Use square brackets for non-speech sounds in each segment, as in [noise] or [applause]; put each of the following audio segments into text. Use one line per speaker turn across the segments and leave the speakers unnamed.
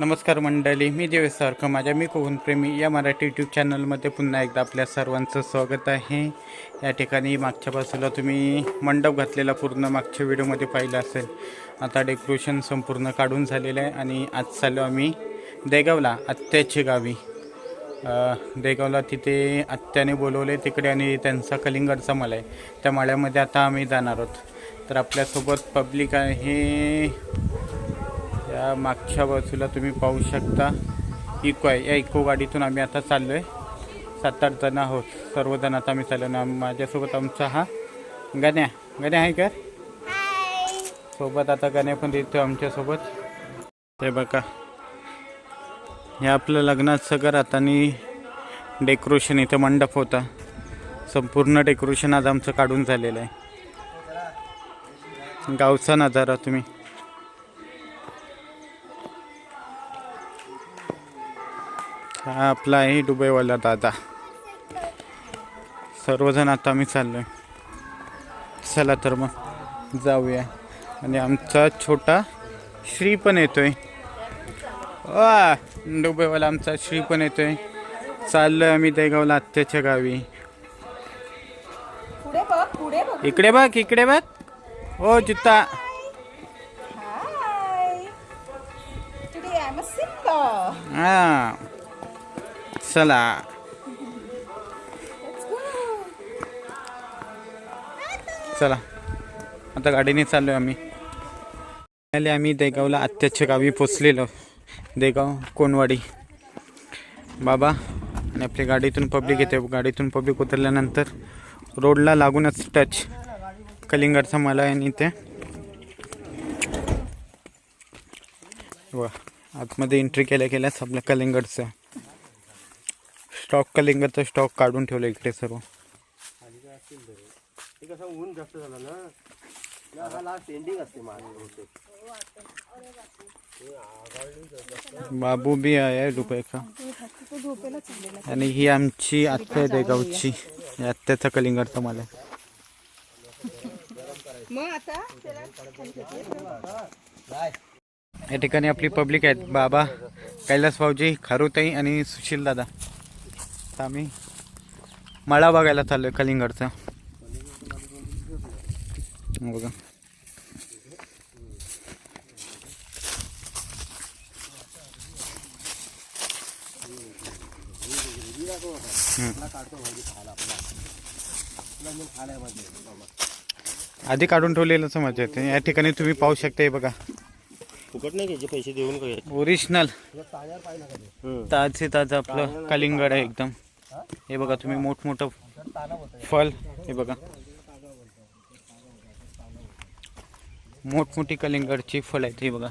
नमस्कार मंडळी मी देवेश सारखं माझ्या मी कोकणप्रेमी या मराठी यूट्यूब चॅनलमध्ये पुन्हा एकदा आपल्या सर्वांचं स्वागत आहे. या ठिकाणी मागच्या बाजूला तुम्ही मंडप घातलेला पूर्ण मागच्या व्हिडिओमध्ये पाहिलं असेल. आता डेकोरेशन संपूर्ण काढून झालेलं आहे आणि आज चाललो आम्ही देगावला आत्याची गावी. देगावला तिथे आत्याने बोलवले तिकडे आणि त्यांचा कलिंगडचा मळा आहे. त्या मळ्यामध्ये आता आम्ही जाणार आहोत. तर आपल्यासोबत पब्लिक आहे या मागच्या बाजूला तुम्ही पाहू शकता इको आहे. या इको गाडीतून आम्ही आता चाललो आहे सात आठ जण आहोत. सर्वजण आता आम्ही चाललो ना माझ्यासोबत आमचा हा गण्या. गण्या आहे का सोबत आता गण्या पण देतो आमच्यासोबत. ते बघा. हे आपलं लग्नाचं आता आणि डेकोरेशन इथं मंडप होता. संपूर्ण डेकोरेशन आज आमचं काढून झालेलं आहे. गावचा नजारा तुम्ही. हा आपला आहे दुबईवाला दादा. सर्वजण आता आम्ही चाललोय. चला तर मग जाऊया. आणि आमचा छोटा श्री पण येतोय. वा दुबईवाला आमचा श्री पण येतोय. चाललोय आम्ही देगावला आत्याच्या गावी. इकडे बघ इकडे बघ.
अ सिंगर
हा. चला. चला. आता गाडीने चाललो आम्ही. आले आम्ही देगावला आत्याच्या गावी पोचलेलो देगाव कोणवाडी बाबा आणि आपल्या गाडीतून पब्लिक येते. गाडीतून पब्लिक उतरल्यानंतर रोडला लागूनच टच कलिंगडचा मला आणि इथे. वा आतमध्ये एंट्री केल्या केल्यास आपल्या कलिंगडचं. स्टॉक कलिंगडचा स्टॉक काढून ठेवलं इकडे सर्व.
ते कसं ऊन जास्त झालं ना ना हा लास्ट एंडिंग असते मागे बहुतेक.
बाबू बी आहे रुपये का?
तो झोपेला चाललेला
आणि ही आमची आत्या आहे देगावची या आत्याचा कलिंगडचा मला या ठिकाणी आपली पब्लिक आहेत. बाबा कैलास भाऊजी खारुताई आणि सुशील दादा. आता आम्ही मळा बघायला चाललोय कलिंगडचा. बघा. आधी काढून ठेवलेलंच मजा येते. या ठिकाणी तुम्ही पाहू शकता हे बघा.
फुकट नाही घ्यायचे पैसे देऊन काय
ओरिजिनल ताजे ताजं आपलं कलिंगड आहे एकदम. हे? बघा तुम्ही मोठमोठं फल हे बघा. मोठमोठी कलिंगडची फळ आहेत हे बघा.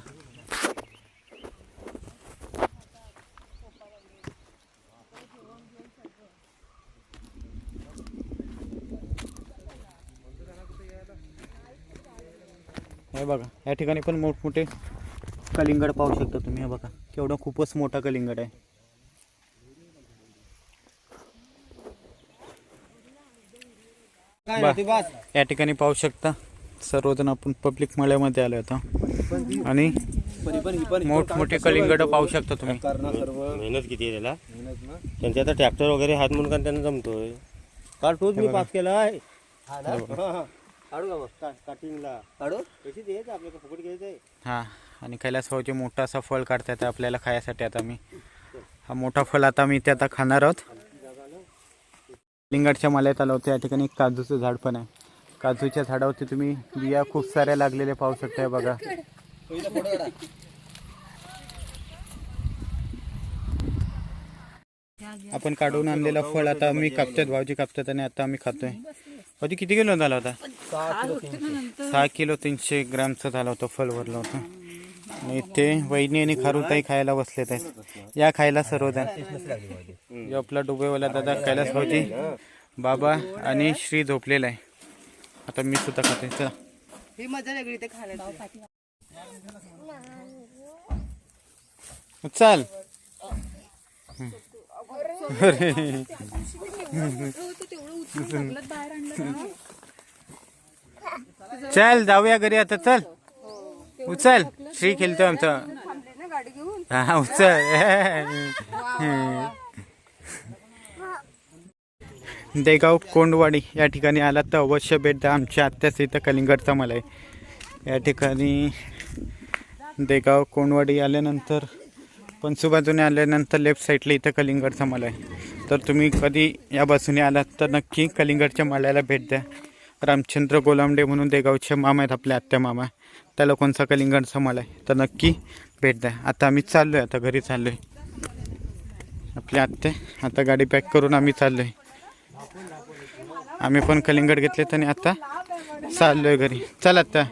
हे बघा या ठिकाणी पण मोठमोठे कलिंगड पाहू शकता तुम्ही हे बघा. केवढा खूपच मोठा कलिंगड आहे. बा- या ठिकाणी पाहू शकता. सर्वजण आपण पब्लिक मळ्यामध्ये आलो आता. आणि मोठमोठे कलिंगड पाहू शकता तुम्ही.
मेहनत किती आहे त्याला? त्यांचे आता ट्रॅक्टर वगैरे हात म्हणून का त्यांना जमतोय. काल तोच मी पास केला आहे. काढू का मग? स्टार्टिंगला काढू? पैसे द्यायचे? आपल्याला फुकट घ्यायचंय.
हा. आणि कैलास भाऊचे मोठा असा फळ काढतात आपल्याला खायसाठी आता मी. हा मोठा फळ आता मी इथे आता खाणार आहोत. लिंगाडच्या माल्यात आलो होतो. या ठिकाणी काजूचं झाड पण आहे. काजूच्या झाडावरती तुम्ही बिया खूप साऱ्या लागलेल्या पाहू शकताय बघा. आपण काढून आणलेला फळ आता आम्ही कापतात भाऊजी कापतात आणि आता आम्ही खातोय. भाऊजी किती किलो झाला होता? सहा किलो तीनशे ग्रॅमचं झालं होतं फळ भरलं होतं. ते वहिनी आणि खारुताई खायला बसलेत आहेत. या खायला सर्वजण. जो आपला डुबेवाला दादा कैलास भाऊजी. बाबा आणि श्री झोपलेला आहे. आता मी सुद्धा खाते. चला.
ही मजा वेगळी ते खायला
चल. चल जाऊया घरी आता. चल. उचल. श्री खेळतोय आमचा. हा उचल. [laughs] देगाव कोंडवाडी या ठिकाणी आला तर अवश्य भेट द्या. आमच्या आत्याच इथं कलिंगडचा मला आहे. या ठिकाणी देगाव कोंडवाडी आल्यानंतर पंचूबाजूने आल्यानंतर लेफ्ट साईडला इथं कलिंगडचा मला आहे. तर तुम्ही कधी या बाजूने आलात तर नक्की कलिंगडच्या माळ्याला भेट द्या. रामचंद्र गोलामडे म्हणून देगावचे मामा आहेत आपल्या आत्या मामा. त्या लोकांचा कलिंगडचा माल आहे? तर नक्की भेट द्या. आता आम्ही चाललो आहे आता घरी चाललो आहे आपली आत्या आता गाडी पॅक करून आम्ही चाललो आहे आम्ही पण कलिंगड घेतलेत आणि आता चाललो आहे घरी. चल आता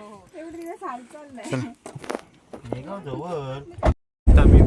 जवळ.
आता आम्ही